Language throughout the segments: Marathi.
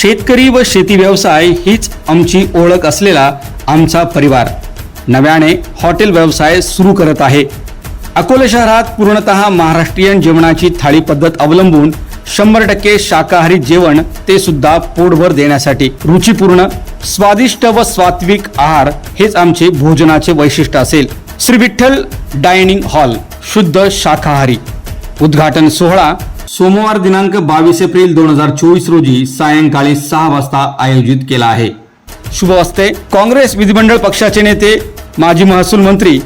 शेतकरी व शेती व्यवसाय हीच आमची ओळख असलेला आमचा परिवार. नव्याने हॉटेल व्यवसाय सुरू करत आहे. अकोले शहरात पूर्णतः महाराष्ट्रीयन जेवणाची थाळी पद्धत अवलंबून शंभर टक्के शाकाहारी जेवण ते सुद्धा पोटभर देण्यासाठी रुचिपूर्ण स्वादिष्ट व स्वात्विक आहार हेच आमचे भोजनाचे वैशिष्ट्य असेल. श्री विठ्ठल डायनिंग हॉल शुद्ध शाकाहारी. उद्घाटन सोहळा सोमवार दिनांक बावीस एप्रिल दोन हजार चोवीस रोजी सायंकाळी सहा वाजता आयोजित केला आहे. शुभ असते काँग्रेस विधिमंडळ पक्षाचे नेते माजी महसूल मंत्री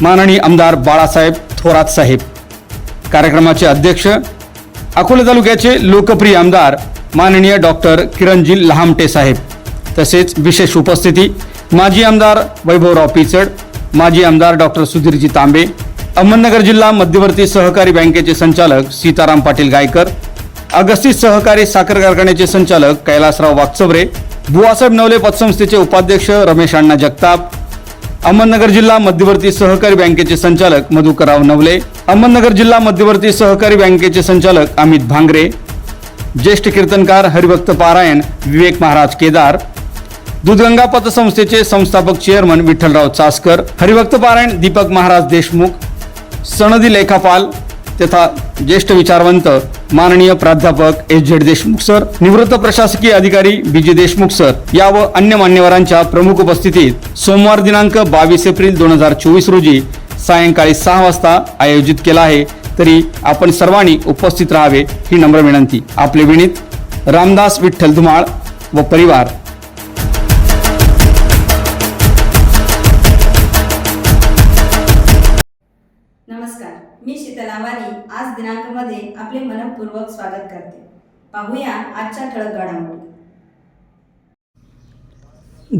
माननीय आमदार बाळासाहेब थोरात साहेब. कार्यक्रमाचे अध्यक्ष अकोला तालुक्याचे लोकप्रिय आमदार माननीय डॉक्टर किरणजी लहामटे साहेब. तसेच विशेष उपस्थिती माजी आमदार वैभवराव पिचड माजी आमदार डॉक्टर सुधीरजी तांबे अहमदनगर जिल्हा मध्यवर्ती सहकारी बँकेचे संचालक सीताराम पाटील गायकर अगस्ती सहकारी साखर कारखान्याचे संचालक कैलासराव वागचौरे बुवासाहेब नवले पतसंस्थेचे उपाध्यक्ष रमेश अण्णा जगताप अहमदनगर जिल्हा मध्यवर्ती सहकारी बँकेचे संचालक मधुकरराव नवले अहमदनगर जिल्हा मध्यवर्ती सहकारी बँकेचे संचालक अमित भांगरे ज्येष्ठ कीर्तनकार हरिभक्त पारायण विवेक महाराज केदार दूधगंगा पतसंस्थेचे संस्थापक चेअरमन विठ्ठलराव चासकर हरिभक्त पारायण दीपक महाराज देशमुख सनदी लेखापाल तथा ज्येष्ठ विचारवंत माननीय प्राध्यापक एस झेड देशमुख सर निवृत्त प्रशासकीय अधिकारी बी जी देशमुख सर या व अन्य मान्यवरांच्या प्रमुख उपस्थितीत सोमवार दिनांक बावीस एप्रिल दोन हजार चोवीस रोजी सायंकाळी सहा वाजता आयोजित केला आहे. तरी आपण सर्वांनी उपस्थित राहावे ही नम्र विनंती. आपले विणीत रामदास विठ्ठल धुमाळ व परिवार. आज दिनांकमध्ये आपले मनपूर्वक स्वागत करते. पाहूया आजच्या ठळक घडामोडी.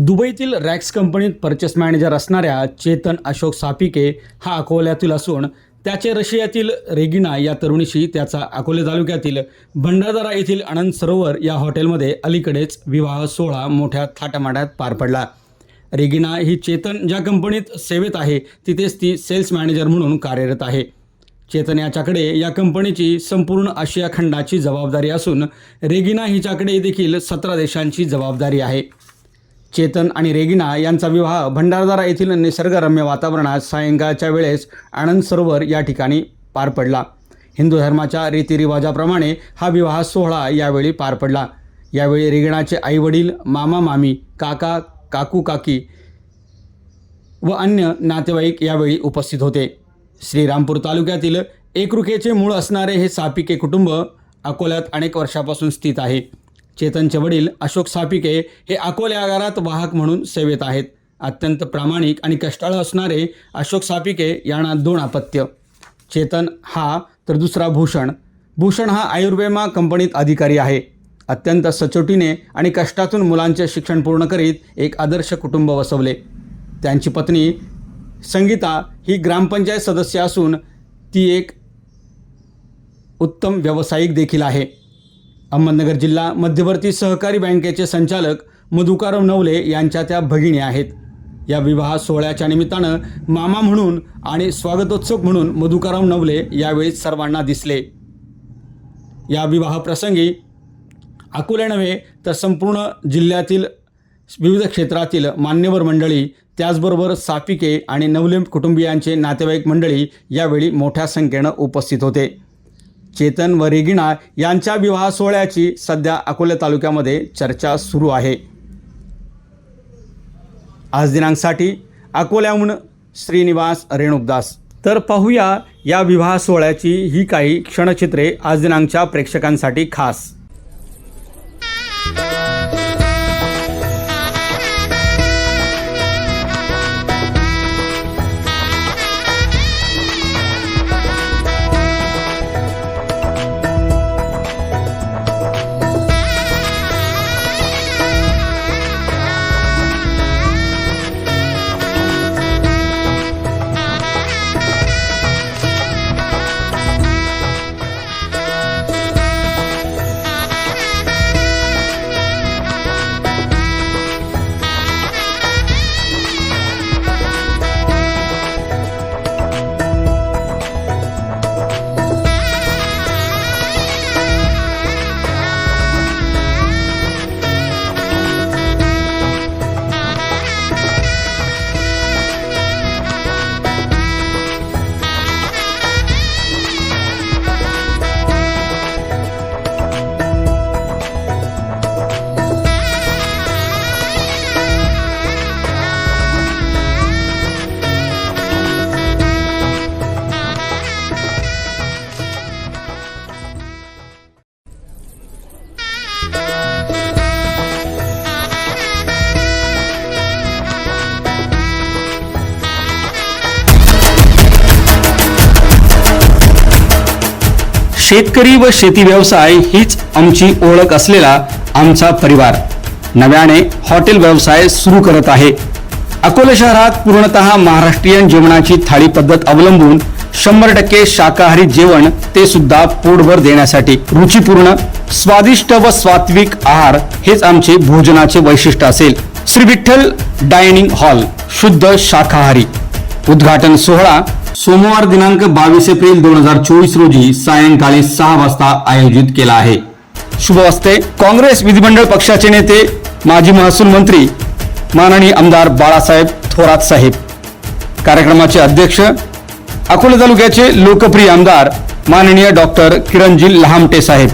दुबईतील रॅक्स कंपनीत परचेस मॅनेजर असणाऱ्या चेतन अशोक सापिके हा अकोल्यातील असून त्याचे रशियातील रेगिना या तरुणीशी त्याचा अकोले तालुक्यातील भंडारदरा येथील आनंद सरोवर या हॉटेलमध्ये अलीकडेच विवाह सोहळा मोठ्या थाटामाटात पार पडला. रेगिना ही चेतन ज्या कंपनीत सेवेत आहे तिथेच ती सेल्स मॅनेजर म्हणून कार्यरत आहे. चेतन याच्याकडे या कंपनीची संपूर्ण आशिया खंडाची जबाबदारी असून रेगिना हिच्याकडे देखील सतरा देशांची जबाबदारी आहे. चेतन आणि रेगिना यांचा विवाह भंडारदारा येथील निसर्गरम्य वातावरणात सायंकाळच्या वेळेस आनंद सरोवर या ठिकाणी पार पडला. हिंदू धर्माच्या रीतिरिवाजाप्रमाणे हा विवाह सोहळा यावेळी पार पडला. यावेळी रेगिणाचे आईवडील मामा मामी काका काकू काकी व अन्य नातेवाईक यावेळी उपस्थित होते. श्रीरामपूर तालुक्यातील एकरुखेचे मूळ असणारे हे सापिके कुटुंब अकोल्यात अनेक वर्षापासून स्थित आहे. चेतनचे वडील अशोक सापिके हे अकोले आगारात वाहक म्हणून सेवेत आहेत. अत्यंत प्रामाणिक आणि कष्टाळू असणारे अशोक सापिके यांना दोन अपत्य. चेतन हा तर दुसरा भूषण. भूषण हा आयुर्वेमा कंपनीत अधिकारी आहे. अत्यंत सचोटीने आणि कष्टातून मुलांचे शिक्षण पूर्ण करीत एक आदर्श कुटुंब वसवले. त्यांची पत्नी संगीता ही ग्रामपंचायत सदस्य असून ती एक उत्तम व्यावसायिक देखील आहे. अहमदनगर जिल्हा मध्यवर्ती सहकारी बँकेचे संचालक मधुकारव नवले यांच्या त्या भगिनी आहेत. या विवाह सोहळ्याच्या निमित्तानं मामा म्हणून आणि स्वागतोत्सव म्हणून मधुकारव नवले यावेळी सर्वांना दिसले. या विवाह प्रसंगी अकोले नव्हे तर संपूर्ण जिल्ह्यातील विविध क्षेत्रातील मान्यवर मंडळी त्याचबरोबर सापिके आणि नवले कुटुंबियांचे नातेवाईक मंडळी यावेळी मोठ्या संख्येनं उपस्थित होते. चेतन व रेगिणा यांच्या विवाह सोहळ्याची सध्या अकोला तालुक्यामध्ये चर्चा सुरू आहे. आज दिनांकसाठी अकोल्याहून श्रीनिवास रेणुकदास. तर पाहूया या विवाह सोहळ्याची ही काही क्षणचित्रे आज दिनांकच्या प्रेक्षकांसाठी खास. शेतकरी व शेती व्यवसाय हीच आमची ओळख असलेला आमचा परिवार. नव्याने हॉटेल व्यवसाय सुरू करत आहे. अकोला शहरात पूर्णतः महाराष्ट्रीयन जेवणाची थाळी पद्धत अवलंबून शंभर टक्के शाकाहारी जेवण ते सुद्धा पोटभर देण्यासाठी रुचिपूर्ण स्वादिष्ट व स्वात्विक आहार हेच आमचे भोजनाचे वैशिष्ट्य असेल. श्री विठ्ठल डायनिंग हॉल शुद्ध शाकाहारी. उद्घाटन सोहळा सोमवार दिनांक बावीस एप्रिल दोन हजार चोवीस रोजी सायंकाळी सहा वाजता आयोजित केला आहे. शुभ असते काँग्रेस विधिमंडळ पक्षाचे नेते माजी महसूल मंत्री माननीय आमदार बाळासाहेब थोरात साहेब. कार्यक्रमाचे अध्यक्ष अकोला तालुक्याचे लोकप्रिय आमदार माननीय डॉक्टर किरणजी लहामटे साहेब.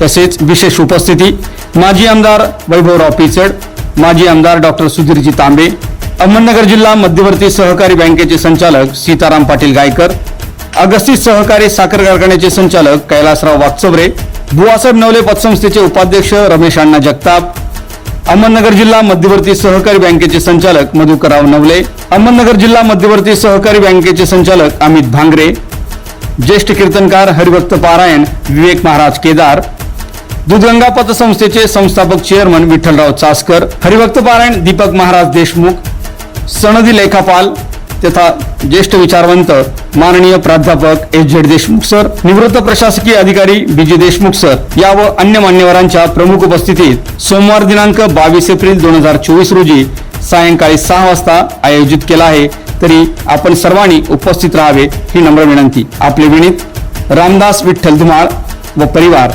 तसेच विशेष उपस्थिती माजी आमदार वैभवराव पिचड माजी आमदार डॉक्टर सुधीरजी तांबे अहमदनगर जिल्हा मध्यवर्ती सहकारी बँकेचे संचालक सीताराम पाटील गायकर अगस्ती सहकारी साखर कारखान्याचे संचालक कैलासराव वाकचौरे बुवासाहेब नवले पतसंस्थेचे उपाध्यक्ष रमेश अण्णा जगताप अहमदनगर जिल्हा मध्यवर्ती सहकारी बँकेचे संचालक मधुकरराव नवले अहमदनगर जिल्हा मध्यवर्ती सहकारी बँकेचे संचालक अमित भांगरे ज्येष्ठ कीर्तनकार हरिभक्त पारायण विवेक महाराज केदार दूधगंगा पतसंस्थेचे संस्थापक चेअरमन विठ्ठलराव चासकर हरिभक्त पारायण दीपक महाराज देशमुख सनदी लेखापाल तथा ज्येष्ठ विचारवंत माननीय प्राध्यापक एस झेड देशमुख सर निवृत्त प्रशासकीय अधिकारी बीजी देशमुख सर या व अन्य मान्यवरांच्या प्रमुख उपस्थितीत सोमवार दिनांक बावीस एप्रिल दोन हजार चोवीस रोजी सायंकाळी सहा वाजता आयोजित केला आहे. तरी आपण सर्वांनी उपस्थित राहावे ही नम्र विनंती. आपले विनीत रामदास विठ्ठल धुमाळ व परिवार.